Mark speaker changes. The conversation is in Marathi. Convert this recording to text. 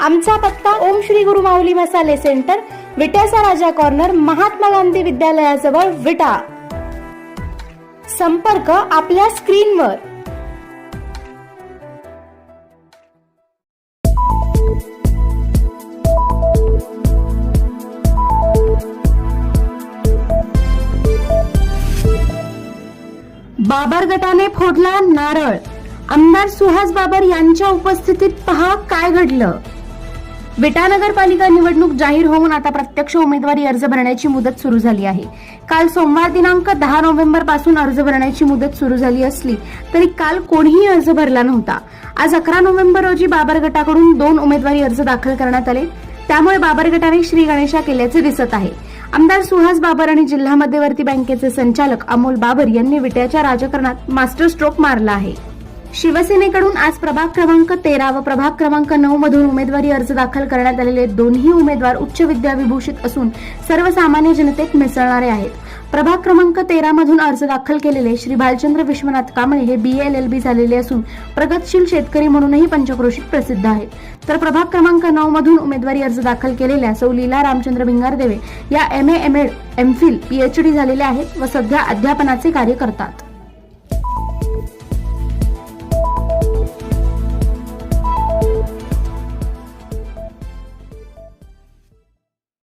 Speaker 1: आमचा पत्ता ओम श्री गुरु माऊली मसाले सेंटर विट्याचा राजा कॉर्नर महात्मा गांधी विद्यालयाजवळ विटा. संपर्क आपल्या स्क्रीनवर. बाबर गटाने फोडला नारळ. आमदार सुहास बाबर यांच्या उपस्थितीत पहा काय घडलं. विटा नगरपालिका निवडणूक जाहीर होऊन आता प्रत्यक्ष उमेदवारी अर्ज भरण्याची मुदत सुरू झाली आहे. काल सोमवार दिनांक दहा नोव्हेंबरपासून अर्ज भरण्याची मुदत सुरू झाली असली तरी काल कोणीही अर्ज भरला नव्हता. आज अकरा नोव्हेंबर रोजी बाबर गटाकडून दोन उमेदवारी अर्ज दाखल करण्यात आले. त्यामुळे बाबर गटाने श्री गणेशा केल्याचे दिसत आहे. आमदार सुहास बाबर आणि जिल्हा मध्यवर्ती बँकेचे संचालक अमोल बाबर यांनी विट्याच्या राजकारणात मास्टर स्ट्रोक मारला आहे. शिवसेनेकडून आज प्रभाग क्रमांक तेरा व प्रभाग क्रमांक नऊ मधून उमेदवारी अर्ज दाखल करण्यात आलेले दोन्ही उमेदवार उच्च विद्याविभूषित असून सर्वसामान्य जनतेत मिसळणारे आहेत. प्रभाग क्रमांक तेरा मधून अर्ज दाखल केलेले श्री भालचंद्र विश्वनाथ कांबळे हे बी एल एल बी झालेले असून प्रगतशील शेतकरी म्हणूनही पंचक्रोशीत प्रसिद्ध आहेत. तर प्रभाग क्रमांक नऊ मधून उमेदवारी अर्ज दाखल केलेल्या सौ लीला रामचंद्र भिंगारदेवे या M A M Ed M Phil PhD झालेल्या आहेत व सध्या अध्यापनाचे कार्य करतात.